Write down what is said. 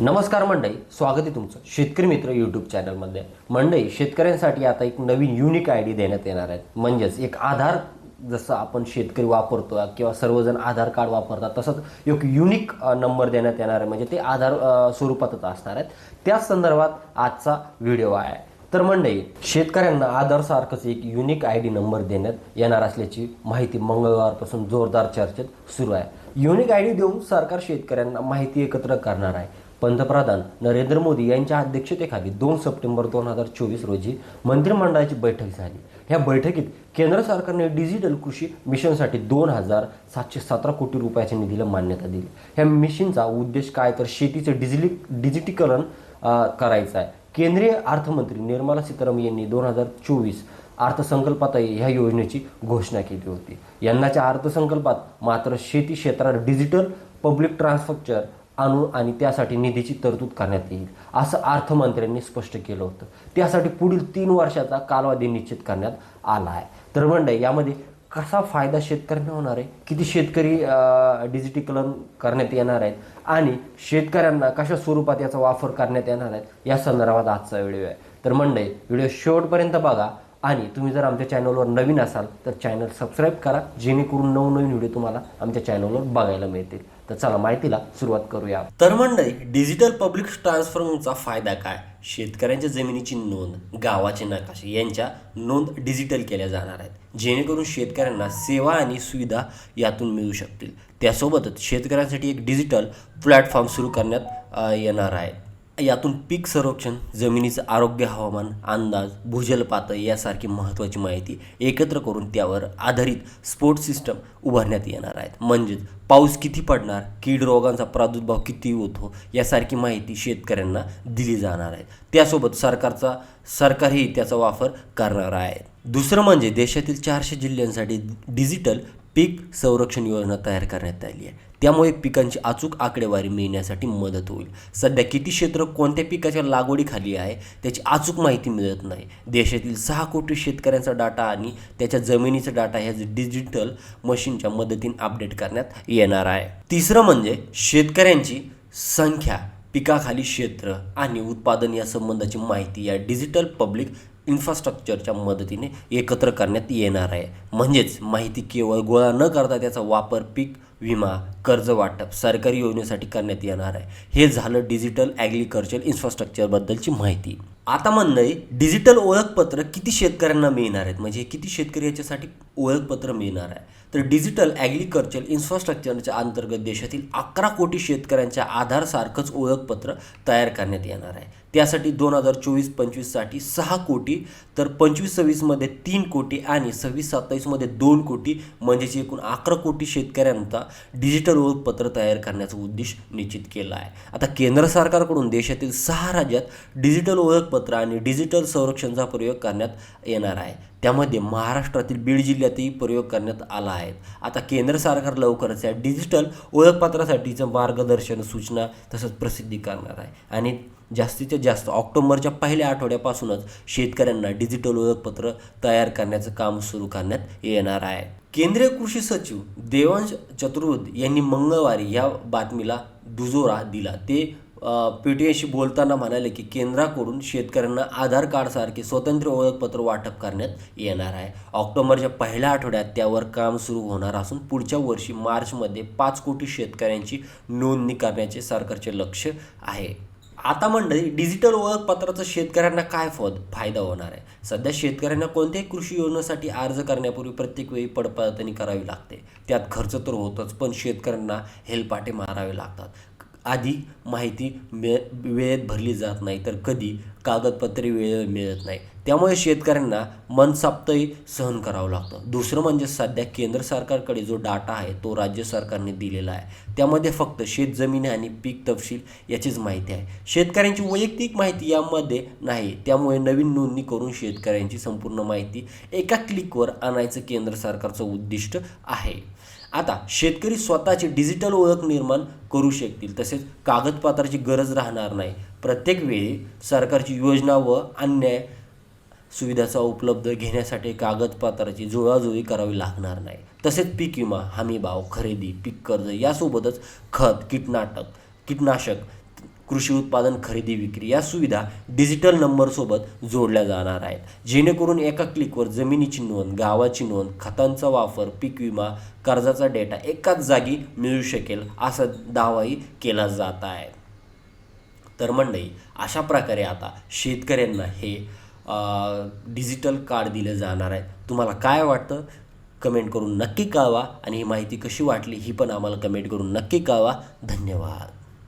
नमस्कार मंडई स्वागत आहे तुमचं शेतकरी मित्र यूट्यूब चॅनलमध्ये मंडई शेतकऱ्यांसाठी आता एक नवीन युनिक आय डी देण्यात येणार आहे. म्हणजेच एक आधार जसं आपण शेतकरी वापरतो किंवा सर्वजण आधार कार्ड वापरतात तसंच एक युनिक नंबर देण्यात येणार आहे. म्हणजे ते आधार स्वरूपातच असणार आहेत. त्याच संदर्भात आजचा व्हिडिओ आहे. तर मंडई शेतकऱ्यांना आधार सारखंच एक युनिक आय डी नंबर देण्यात येणार असल्याची माहिती मंगळवारपासून जोरदार चर्चेत सुरू आहे. युनिक आय डी देऊन सरकार शेतकऱ्यांना माहिती एकत्र करणार आहे. पंतप्रधान नरेंद्र मोदी यांच्या अध्यक्षतेखाली दोन सप्टेंबर दोन हजार चोवीस रोजी मंत्रिमंडळाची बैठक झाली. ह्या बैठकीत केंद्र सरकारने डिजिटल कृषी मिशनसाठी दोन हजार सातशे सतरा कोटी रुपयाच्या निधीला मान्यता दिली. ह्या मिशनचा उद्देश काय? तर शेतीचं डिजिली डिजिटीकरण करायचं आहे. केंद्रीय अर्थमंत्री निर्मला सीतारामन यांनी दोन हजार चोवीस अर्थसंकल्पातही ह्या योजनेची घोषणा केली होती. यंदाच्या अर्थसंकल्पात मात्र शेती क्षेत्रात डिजिटल पब्लिक ट्रान्सफरचर आणू आणि त्यासाठी निधीची तरतूद करण्यात येईल असं अर्थमंत्र्यांनी स्पष्ट केलं होतं. त्यासाठी पुढील तीन वर्षाचा कालावधी निश्चित करण्यात आला आहे. तर मंडळी यामध्ये कसा फायदा शेतकऱ्यांना होणार आहे? किती शेतकरी डिजिटीकरण करण्यात येणार आहेत? आणि शेतकऱ्यांना कशा स्वरूपात याचा वापर करण्यात येणार आहेत? या संदर्भात आजचा व्हिडिओ आहे. तर मंडळी व्हिडिओ शेवटपर्यंत बघा. आणि तुम्ही जर आमच्या चॅनलवर नवीन असाल तर चॅनल सबस्क्राईब करा. जेणेकरून नवनवीन व्हिडिओ तुम्हाला आमच्या चॅनलवर बघायला मिळतील. तर चला माहितीला सुरुवात करूया. तर मंडळी डिजिटल पब्लिक ट्रान्सफरचा फायदा काय? शेतकऱ्यांच्या जमिनीची नोंद गावाचे नकाशे यांच्या नोंद डिजिटल केल्या जाणार आहेत. जेणेकरून शेतकऱ्यांना सेवा आणि सुविधा यातून मिळू शकतील. त्यासोबतच शेतकऱ्यांसाठी एक डिजिटल प्लॅटफॉर्म सुरू करण्यात येणार आहे. यातून पीक संरक्षण जमिनीचं आरोग्य हवामान अंदाज भूजल पातळी यासारखी महत्त्वाची माहिती एकत्र करून त्यावर आधारित स्पोर्ट सिस्टम उभारण्यात येणार आहेत. म्हणजेच पाऊस किती पडणार कीड रोगांचा प्रादुर्भाव किती होतो यासारखी माहिती शेतकऱ्यांना दिली जाणार आहे. त्यासोबत सरकारचा सरकारही त्याचा वापर करणार आहे. दुसरं म्हणजे देशातील चारशे जिल्ह्यांसाठी डिजिटल पीक संरक्षण योजना तयार करण्यात आली आहे. त्यामुळे पिकांची अचूक आकडेवारी मिळण्यासाठी मदत होईल. सध्या किती क्षेत्र कोणत्या पिकाच्या लागवडीखाली आहे त्याची अचूक माहिती मिळत नाही. देशातील सहा कोटी शेतकऱ्यांचा डाटा आणि त्याच्या जमिनीचा डाटा ह्या डिजिटल मशीनच्या मदतीने अपडेट करण्यात येणार आहे. तिसरं म्हणजे शेतकऱ्यांची संख्या पिकाखाली क्षेत्र आणि उत्पादन या संबंधाची माहिती या डिजिटल पब्लिक इन्फ्रास्ट्रक्चरच्या मदतीने एकत्र करण्यात येणार आहे. म्हणजेच माहिती केवळ गोळा न करता त्याचा वापर पीक विमा कर्ज वाटप सरकारी योजनेसाठी करण्यात येणार आहे. हे झालं डिजिटल ॲग्रिकल्चर इन्फ्रास्ट्रक्चरबद्दलची माहिती. आता म्हणणं आहे डिजिटल ओळखपत्र किती शेतकऱ्यांना मिळणार आहेत? म्हणजे किती शेतकरी याच्यासाठी ओळखपत्र मिळणार आहे? तर डिजिटल ॲग्रिकल्चर इन्फ्रास्ट्रक्चरच्या अंतर्गत देशातील अकरा कोटी शेतकऱ्यांच्या आधारसारखंच ओळखपत्र तयार करण्यात येणार आहे. त्यासाठी दोन हजार चोवीस पंचवीससाठी सहा कोटी तर पंचवीस सव्वीसमध्ये तीन कोटी आणि सव्वीस सत्तावीसमध्ये दोन कोटी म्हणजेच एकूण अकरा कोटी शेतकऱ्यांचा डिजिटल ओळखपत्र तयार करण्याचं उद्देश निश्चित केलं आहे. आता केंद्र सरकारकडून देशातील सहा राज्यात डिजिटल ओळखपत्र आणि डिजिटल संरक्षणचा प्रयोग करण्यात येणार आहे. त्यामध्ये महाराष्ट्रातील बीड जिल्ह्यातही प्रयोग करण्यात आला आहे. आता केंद्र सरकार लवकरच या डिजिटल ओळखपत्रासाठीचं मार्गदर्शन सूचना तसंच प्रसिद्धी करणार आहे. आणि जास्तीत जास्त ऑक्टोबरच्या पहिल्या आठवड्यापासूनच शेतकऱ्यांना डिजिटल ओळखपत्र तयार करण्याचं काम सुरू करण्यात येणार आहे. केंद्रीय कृषी सचिव देवांश चतुर्वेदी यांनी मंगळवारी या बातमीला दुजोरा दिला. ते पी टी आयशी बोलताना म्हणाले की केंद्राकडून शेतकऱ्यांना आधार कार्डसारखे स्वतंत्र ओळखपत्र वाटप करण्यात येणार आहे. ऑक्टोबरच्या पहिल्या आठवड्यात त्यावर काम सुरू होणार असून पुढच्या वर्षी मार्चमध्ये पाच कोटी शेतकऱ्यांची नोंदणी करण्याचे सरकारचे लक्ष आहे. आता मंडळी डिजिटल ओळखपत्राचा शेतकऱ्यांना काय फद? फायदा होणार आहे. सध्या शेतकऱ्यांना कोणत्याही कृषी योजनेसाठी अर्ज करण्यापूर्वी प्रत्येक वेळी पडताळणी करावी लागते. त्यात खर्च तर होतच पण शेतकऱ्यांना हेलपाटे मारावे लागतात. आधी माहिती मिळ वेळेत भरली जात नाही तर कधी कागदपत्रे वेळेवर मिळत नाही. त्यामुळे शेतकऱ्यांना मनसाप्तही सहन करावं लागतं. दुसरं म्हणजे सध्या केंद्र सरकारकडे जो डाटा आहे तो राज्य सरकारने दिलेला आहे. त्यामध्ये फक्त शेतजमिनी आणि पीक तपशील याचीच माहिती आहे. शेतकऱ्यांची वैयक्तिक माहिती यामध्ये नाही. त्यामुळे नवीन नोंदणी करून शेतकऱ्यांची संपूर्ण माहिती एका क्लिकवर आणायचं केंद्र सरकारचं उद्दिष्ट आहे. आता शेतकरी स्वतःची डिजिटल ओळख निर्माण करू शकतील तसेच कागदपत्राची गरज राहणार नाही. प्रत्येक वेळी सरकारची योजना व अन्याय सुविधाचा उपलब्ध घेण्यासाठी कागदपत्राची जुळवाजुळी करावी लागणार नाही. तसेच पीक विमा हमी भाव खरेदी पीक कर्ज यासोबतच खत कीटनाटक कीटनाशक कृषी उत्पादन खरेदी विक्री या सुविधा डिजिटल नंबरसोबत जोडल्या जाणार आहेत. जेणेकरून एका क्लिकवर जमिनीची नोंद गावाची नोंद खतांचा वापर पीक विमा कर्जाचा डेटा एकाच जागी मिळू शकेल असा दावाही केला जात आहे. तर मंडळी अशा प्रकारे आता शेतकऱ्यांना हे डिजिटल कार्ड दिलं जाणार आहे तुम्हाला काय वाटतं? कमेंट करून नक्की कळवा आणि ही माहिती कशी वाटली ही पण आम्हाला कमेंट करून नक्की कळवा. धन्यवाद.